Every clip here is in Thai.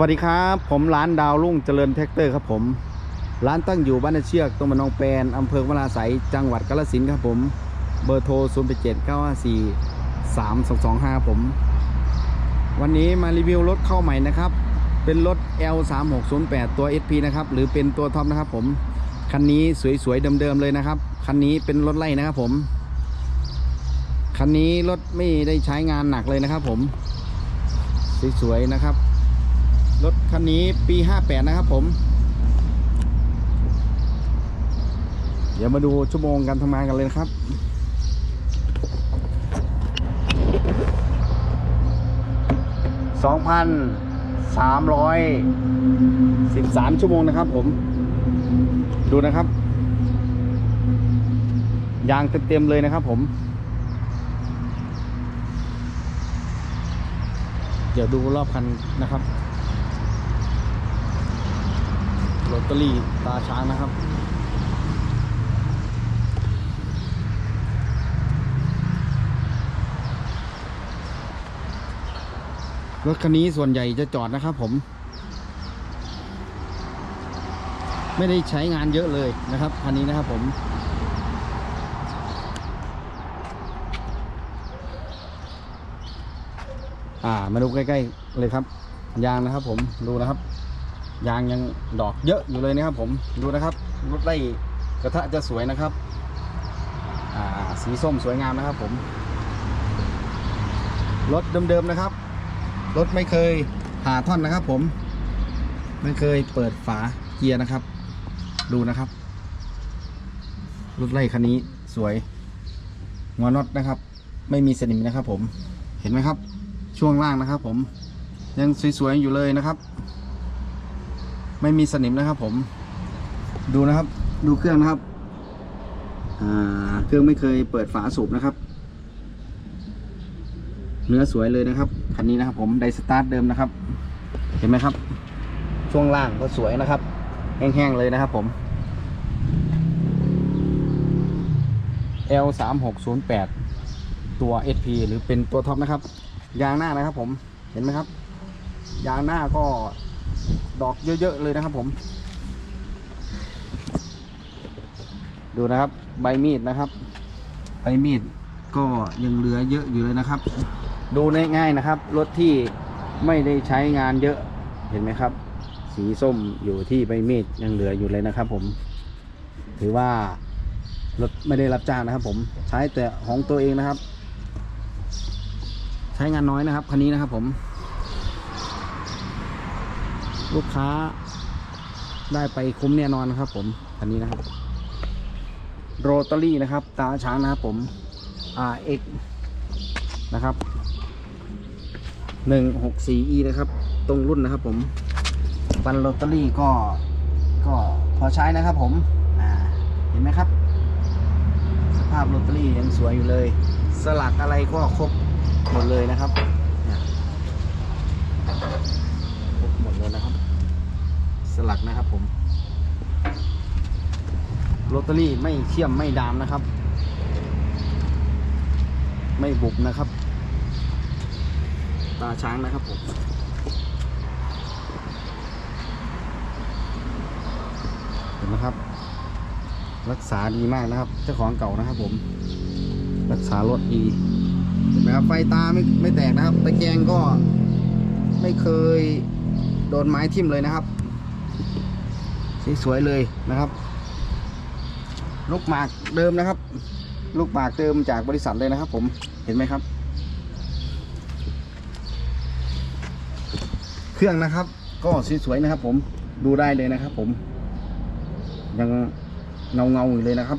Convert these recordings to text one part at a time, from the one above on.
วัสดีครับ ผมร้านดาวรุ่งเจริญแท็กเตอร์ครับผม ร้านตั้งอยู่บ้านเชือกตำบลหนองแปนอำเภอวราไสยจังหวัดกาฬสินธุ์ครับผม เบอร์โทร 0 8 7 9 5 4 3 2 2 5 ผม วันนี้มารีวิวรถเข้าใหม่นะครับ เป็นรถ L 3 6 0 8 ตัว SP นะครับ หรือเป็นตัวท็อปนะครับผม คันนี้สวยๆเดิมๆเลยนะครับ คันนี้เป็นรถไล่นะครับผม คันนี้รถไม่ได้ใช้งานหนักเลยนะครับผม สวยๆนะครับ รถคันนี้ปี 58 นะครับผม เดี๋ยวมาดูชั่วโมงการทำงานกันเลยนะครับ2,313ชั่วโมงนะครับผม ดูนะครับ ยางเต็มๆเลยนะครับผม เดี๋ยวดูรอบคันนะครับ โรตารี่ตาช้างนะครับ รถคันนี้ส่วนใหญ่จะจอดนะครับผม ไม่ได้ใช้งานเยอะเลยนะครับคันนี้นะครับผมอ่ามาดูใกล้ ๆ เลยครับ ยางนะครับผมดูนะครับ ยางยังดอกเยอะอยู่เลยนะครับผมดูนะครับรถไล่กระทะจะสวยนะครับสีส้มสวยงามนะครับผมรถเดิมๆนะครับรถไม่เคยผ่าท่อนนะครับ ผม ไม่เคยเปิดฝาเกียร์นะครับ ดูนะครับรถไล่คันนี้สวยหัวน็อตนะครับ ไม่มีสนิมนะครับ ผมเห็นไหมครับ ช่วงล่างนะครับ ผมยังสวยๆอยู่เลยนะครับ ไม่มีสนิมนะครับผม ดูนะครับ ดูเครื่องนะครับ อ่า เครื่องไม่เคยเปิดฝาสูบนะครับ เนื้อสวยเลยนะครับ คันนี้นะครับ ผมไดสตาร์ทเดิมนะครับ เห็นไหมครับ ช่วงล่างก็สวยนะครับ แห้งๆเลยนะครับผม L 3 6 0 8ตัว SP หรือเป็นตัวท็อปนะครับ ยางหน้านะครับผม เห็นไหมครับ ยางหน้าก็ ดอกเยอะ ๆ เลยนะครับผม ดูนะครับ ใบมีดนะครับ ใบมีดก็ยังเหลือเยอะอยู่เลยนะครับ ดูง่ายๆนะครับ รถที่ไม่ได้ใช้งานเยอะเห็นไหมครับ สีส้มอยู่ที่ใบมีดยังเหลืออยู่เลยนะครับ ผม ถือว่ารถไม่ได้รับจ้างนะครับ ผมใช้แต่ของตัวเองนะครับ ใช้งานน้อยนะครับคันนี้นะครับผม ลูกค้าได้ไปคุ้มแน่นอนนะครับ ผมคันนี้นะครับโรตารี่นะครับ ตาช้างนะครับผม RX นะครับ 164E นะครับ ตรงรุ่นนะครับ ผมปันโรตารี่ก็ก็พอใช้นะครับผมเห็นไหมครับ สภาพโรตารี่ยังสวยอยู่เลย สลักอะไรก็ครบหมดเลยนะครับครบหมดเลยนะครับ สลักนะครับผมโรตารี่ไม่เชี่ยมไม่ดามนะครับ ไม่บุบนะครับ ตาช้างนะครับผมเห็นไหมครับ รักษาดีมากนะครับ เจ้าของเก่านะครับผม รักษารถดีเห็นไหมครับไฟตาไม่ไม่แตกนะครับตะแกรงก็ไม่เคยโดนไม้ทิ่มเลยนะครับ สวยๆเลยนะครับ ลูกหมากเดิมนะครับ ลูกหมากเดิมจากบริษัทเลยนะครับ ผมเห็นไหมครับ เครื่องนะครับ ก็สวยๆนะครับ ผมดูได้เลยนะครับ ผม ยังเงาเงาๆอยู่เลยนะครับ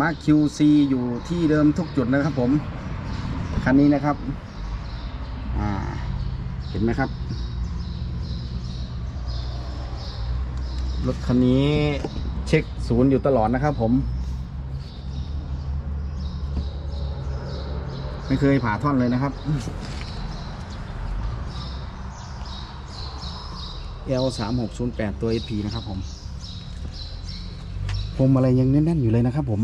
มาร์ค QC อยู่ที่เดิมทุกจุดนะครับ ผมคันนี้นะครับ อ่าเห็นไหมครับ รถคันนี้เช็คศูนย์อยู่ตลอดนะครับผม ไม่เคยผ่าท่อนเลยนะครับ L 3 6 0 8ตัว SP นะครับผมพวงมาลัยยังแน่นๆอยู่เลยนะครับผม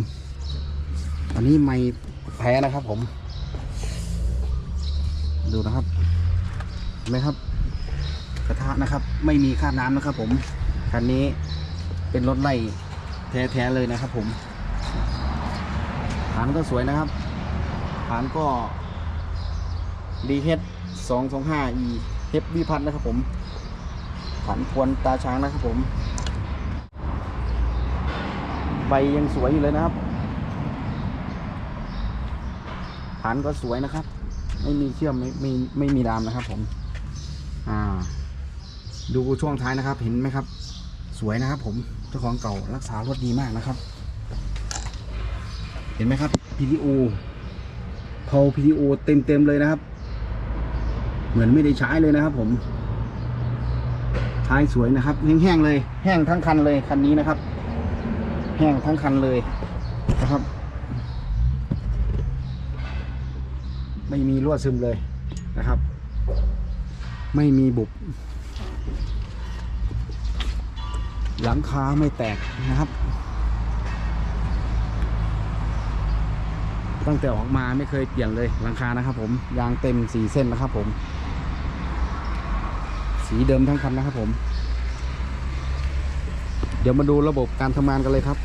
อันนี้ไม่แพ้นะครับผม ดูนะครับเห็นไหมครับ กระทะนะครับ ไม่มีคราบน้ำนะครับผม คันนี้เป็นรถไล่แท้ๆเลยนะครับผมฐานก็สวยนะครับฐานก็ดีเฮดสองสองห้าอีเฮฟวีพัทนะครับผมฐานพวนตาช้างนะครับผมใบยังสวยอยู่เลยนะครับฐานก็สวยนะครับ ไม่มีเชื่อมไม่ไม่ไม่มีดามนะครับผม อ่า ดูช่วงท้ายนะครับ เห็นไหมครับ สวยนะครับผมเจ้าของเก่ารักษารถดีมากนะครับ เห็นไหมครับ PTO เพา PTO เต็มเต็มเลยนะครับ เหมือนไม่ได้ใช้เลยนะครับ ผมท้ายสวยนะครับ แห้งๆเลย แห้งทั้งคันเลยคันนี้นะครับ แห้งทั้งคันเลยนะครับ ไม่มีรั่วซึมเลยนะครับ ไม่มีบุบ หลังคาไม่แตกนะครับ ตั้งแต่ออกมาไม่เคยเปลี่ยนเลยหลังคานะครับ ผมยางเต็มสีเส้นนะครับผม สีเดิมทั้งคันนะครับผม เดี๋ยวมาดูระบบการทำงานกันเลยครับ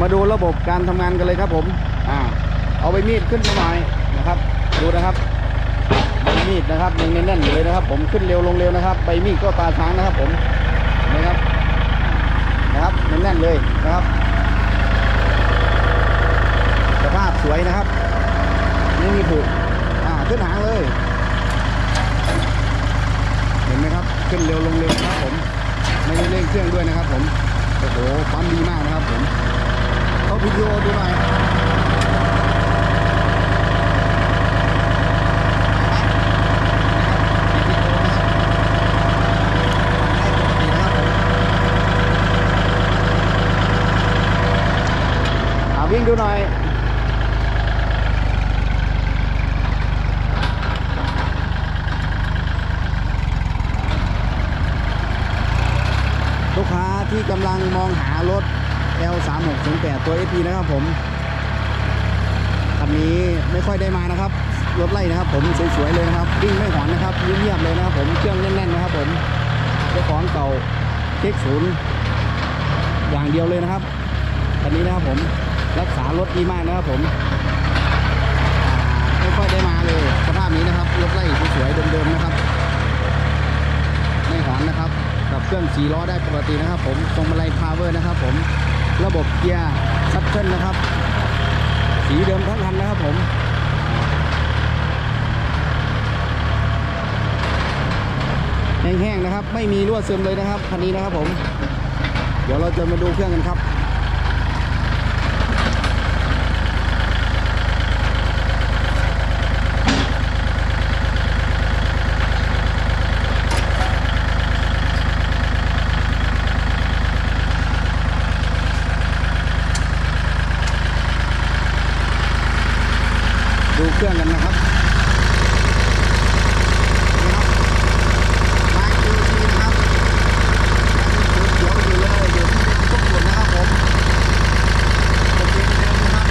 มาดูระบบการทำงานกันเลยครับผมอ่าเอาใบมีดขึ้นมาหน่อยนะครับ ดูนะครับใบมีดนะครับยังแน่นๆอยู่เลยนะครับ ผมขึ้นเร็วลงเร็วนะครับใบมีดก็ตาช้างนะครับผม นะครับนะครับแน่นๆเลยนะครับ สภาพสวยนะครับ ไม่มีผุอ่าขึ้นหางเลย เห็นไหมครับ ขึ้นเร็วลงเร็วนะครับผม ไม่ได้เร่งเครื่องด้วยนะครับ ผมโอ้โหปั๊มดีมากนะครับผมเขาวิดีโอดูหน่อย อาวิ่ง ดูหน่อยลูกค้าที่กำลังมองหารถ L 3 6 0 8 ตัว SP นะครับผมคันนี้ไม่ค่อยได้มานะครับ รถไล่นะครับผมสวยๆเลยนะครับวิ่งไม่หอนนะครับเงียบๆเลยนะครับผมเครื่องแน่นๆนะครับผมเจ้าของเก่าเช็คศูนย์อย่างเดียวเลยนะครับคันนี้นะครับผม รักษารถดีมากนะครับผมไม่ค่อยได้มาเลยสภาพนี้นะครับรถไล่สวยๆเดิมๆนะครับไม่หอนนะครับกับเครื่องสีล้อได้ปกตินะครับ ผมตรงมาลัยพาวเวอร์นะครับ ผมระบบเกียร์ซับเช่นนะครับ สีเดิมทั้งคันนะครับผมแห้งๆนะครับ ไม่มีรั่วซึมเลยนะครับคันนี้นะครับผม เดี๋ยวเราจะมาดูเครื่องกันครับ ดูเครื่องกันนะครับมาดูทีนะครับเขียวอยู่เลยอยู่ที่เป็นทุกส่วนนะครับผมโอเคเดิมนะครับ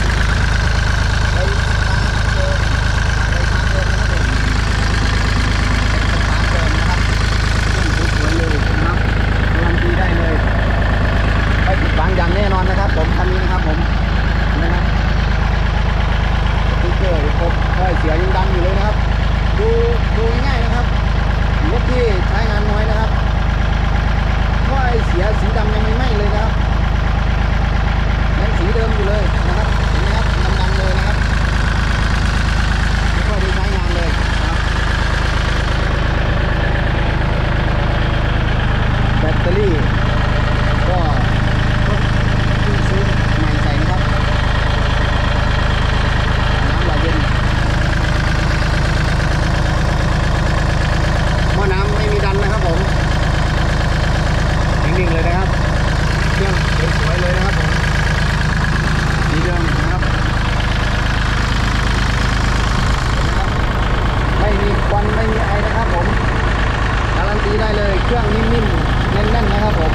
ไปตามเดิมไปตามเดิมนะครับผมไปตามเดิมนะครับเครื่องสวยๆเลยนะครับการันตีได้เลยไม่ผิดหวังอย่างแน่นอนนะครับ ผมคันนี้นะครับผมนะครับ สติ๊กเกอร์ครบถ้อยเสียยังดังอยู่เลยนะครับ ดูดูง่ายๆนะครับรถที่ใช้งานน้อยนะครับถ้อยเสียสีดำยังไม่ไหม้เลยนะครับยังสีเดิมอยู่เลยนะครับเห็นไหมครับดำๆเลยนะครับไม่ค่อยได้ใช้งานเลยนะครับแบตเตอรี่ก็ก็เพิ่งซื้อใหม่ใส่นะครับ น้ำไหลเย็นหม้อน้ำไม่มีดันนะครับผมนิ่งๆเลยนะครับ เครื่องสวยๆเลยนะครับผมสีเดิมนะครับนะครับ ไม่มีควันไม่มีไอนะครับผม การันตีได้เลย เครื่องนิ่มๆแน่นๆนะครับผม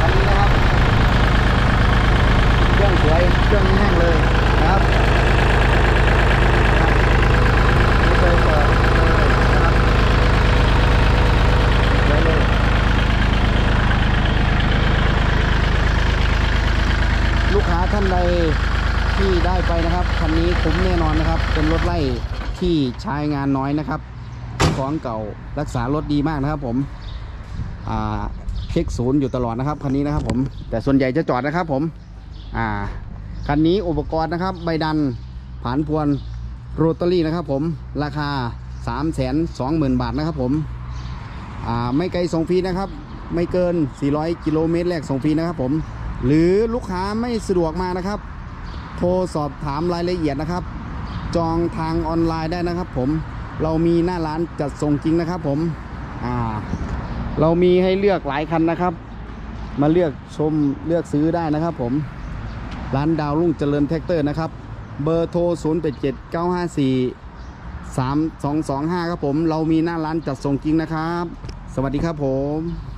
คันนี้นะครับ เครื่องสวย เครื่องแห้งๆเลยนะครับ ไม่เคยเปิดเลยนะครับ ท่านใดที่ได้ไปนะครับคันนี้คุ้ มแน่นอนนะครับ เป็นรถไล่ที่ใช้งานน้อยนะครับของเก่ารักษารถดีมากนะครับ ผมเช็คศูนย์อยู่ตลอดนะครับคันนี้นะครับ ผมแต่ส่วนใหญ่จะจอดนะครับ ผมคันนี้อุปกรณ์นะครับ ใบดันผานพวนโรตารี่นะครับ ผมราคา 3 2 0 0 0 0 บาทนะครับผมไม่ไกลส่งฟรีนะครับ ไม่เกิน 400 กิโลเมตรแรกส่งฟรีนะครับ ผม หรือลูกค้าไม่สะดวกมานะครับ โทรสอบถามรายละเอียดนะครับ จองทางออนไลน์ได้นะครับ ผมเรามีหน้าร้านจัดส่งจริงนะครับ ผมอ่าเรามีให้เลือกหลายคันนะครับ มาเลือกชมเลือกซื้อได้นะครับ ผมร้านดาวรุ่งเจริญแท็กเตอร์นะครับ เบอร์โทร 0 8 7 9 5 4 3 2 2 5 ครับผม เรามีหน้าร้านจัดส่งจริงนะครับ สวัสดีครับผม